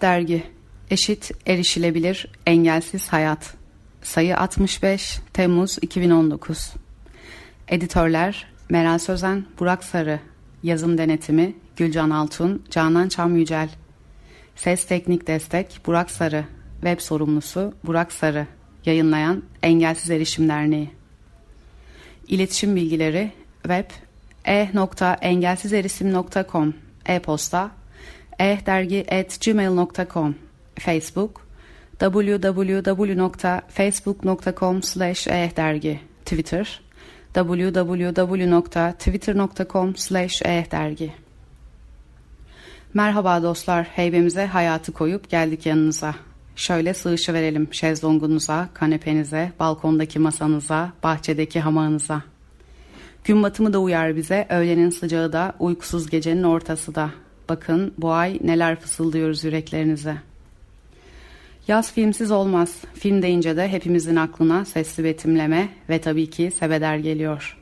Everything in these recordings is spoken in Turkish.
Dergi. Eşit Erişilebilir Engelsiz Hayat. Sayı 65 Temmuz 2019 Editörler Meral Sözen, Burak Sarı. Yazım Denetimi Gülcan Altun, Canan Çam Yücel Ses Teknik Destek Burak Sarı. Web Sorumlusu Burak Sarı. Yayınlayan Engelsiz Erişim Derneği. İletişim Bilgileri Web e.engelsizerisim.com E-posta ehdergi.gmail.com Facebook www.facebook.com slash ehdergi Twitter www.twitter.com slash ehdergi Merhaba dostlar, heybemize hayatı koyup geldik yanınıza. Şöyle sığışı verelim şezlongunuza, kanepenize, balkondaki masanıza, bahçedeki hamağınıza. Gün batımı da uyar bize, öğlenin sıcağı da, uykusuz gecenin ortası da. Bakın bu ay neler fısıldıyoruz yüreklerinize. Yaz filmsiz olmaz. Film deyince de hepimizin aklına sesli betimleme ve tabii ki sebeder geliyor.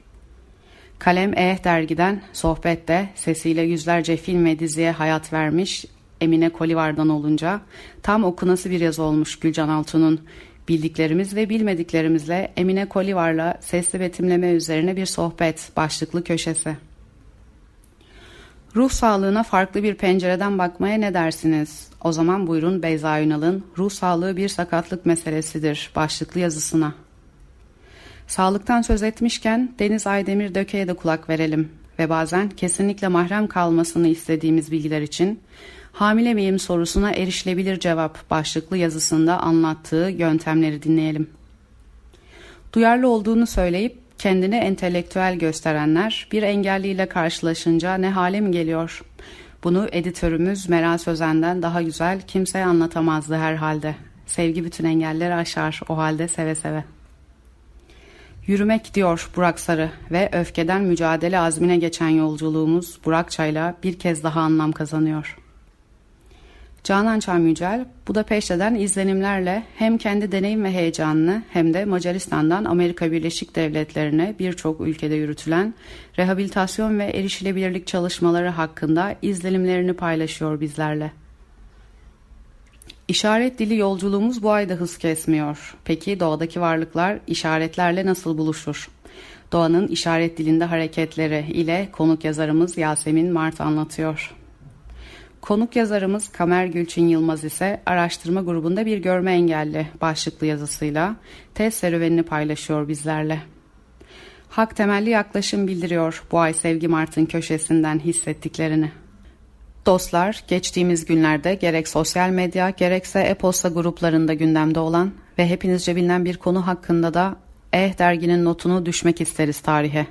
Kalem Eh dergiden sohbette sesiyle yüzlerce film ve diziye hayat vermiş Emine Kolivar'dan olunca tam okunası bir yazı olmuş Gülcan Altun'un bildiklerimiz ve bilmediklerimizle Emine Kolivar'la sesli betimleme üzerine bir sohbet başlıklı köşesi. Ruh sağlığına farklı bir pencereden bakmaya ne dersiniz? O zaman buyurun Beyza Ünal'ın Ruh sağlığı bir sakatlık meselesidir başlıklı yazısına. Sağlıktan söz etmişken Deniz Aydemir Döke'ye de kulak verelim ve bazen kesinlikle mahrem kalmasını istediğimiz bilgiler için hamile miyim sorusuna erişilebilir cevap başlıklı yazısında anlattığı yöntemleri dinleyelim. Duyarlı olduğunu söyleyip kendini entelektüel gösterenler bir engelliyle karşılaşınca ne hale mi geliyor? Bunu editörümüz Meral Sözen'den daha güzel kimseye anlatamazdı herhalde. Sevgi bütün engelleri aşar o halde seve seve. Yürümek diyor Burak Sarı ve öfkeden mücadele azmine geçen yolculuğumuz Burakçay'la bir kez daha anlam kazanıyor.'' Canan Çam Yücel, Budapeşte'den izlenimlerle hem kendi deneyim ve heyecanını hem de Macaristan'dan Amerika Birleşik Devletleri'ne birçok ülkede yürütülen rehabilitasyon ve erişilebilirlik çalışmaları hakkında izlenimlerini paylaşıyor bizlerle. İşaret dili yolculuğumuz bu ayda hız kesmiyor. Peki doğadaki varlıklar işaretlerle nasıl buluşur? Doğanın işaret dilinde hareketleri ile konuk yazarımız Yasemin Mart anlatıyor. Konuk yazarımız Kamer Gülçin Yılmaz ise araştırma grubunda bir görme engelli başlıklı yazısıyla test serüvenini paylaşıyor bizlerle. Hak temelli yaklaşım bildiriyor bu ay Sevgi Mart'ın köşesinden hissettiklerini. Dostlar, geçtiğimiz günlerde gerek sosyal medya gerekse e-posta gruplarında gündemde olan ve hepinizce bilinen bir konu hakkında da Eh derginin notunu düşmek isteriz tarihe.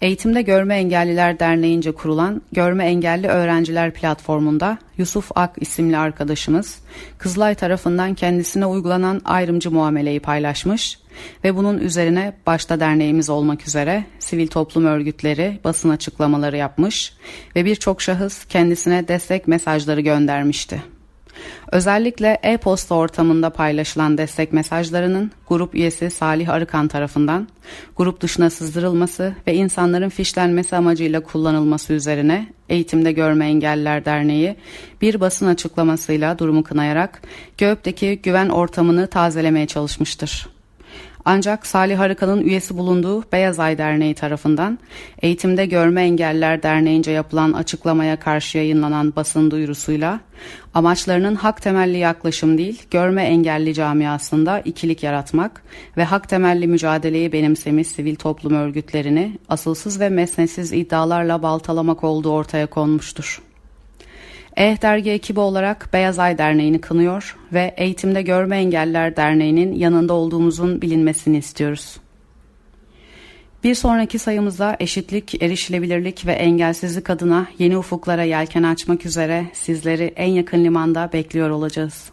Eğitimde Görme Engelliler Derneği'nce kurulan Görme Engelli Öğrenciler platformunda Yusuf Ak isimli arkadaşımız Kızılay tarafından kendisine uygulanan ayrımcı muameleyi paylaşmış ve bunun üzerine başta derneğimiz olmak üzere sivil toplum örgütleri basın açıklamaları yapmış ve birçok şahıs kendisine destek mesajları göndermişti. Özellikle e-posta ortamında paylaşılan destek mesajlarının grup üyesi Salih Arıkan tarafından grup dışına sızdırılması ve insanların fişlenmesi amacıyla kullanılması üzerine Eğitimde Görme Engelliler Derneği bir basın açıklamasıyla durumu kınayarak GÖP'teki güven ortamını tazelemeye çalışmıştır. Ancak Salih Harıkan'ın üyesi bulunduğu Beyaz Ay Derneği tarafından Eğitimde Görme Engeller Derneği'nce yapılan açıklamaya karşı yayınlanan basın duyurusuyla amaçlarının hak temelli yaklaşım değil, görme engelli camiasında ikilik yaratmak ve hak temelli mücadeleyi benimsemiş sivil toplum örgütlerini asılsız ve mesnetsiz iddialarla baltalamak olduğu ortaya konmuştur. Eh Dergi ekibi olarak Beyaz Ay Derneği'ni kınıyor ve Eğitimde Görme Engeller Derneği'nin yanında olduğumuzun bilinmesini istiyoruz. Bir sonraki sayımızda eşitlik, erişilebilirlik ve engelsizlik adına yeni ufuklara yelken açmak üzere sizleri en yakın limanda bekliyor olacağız.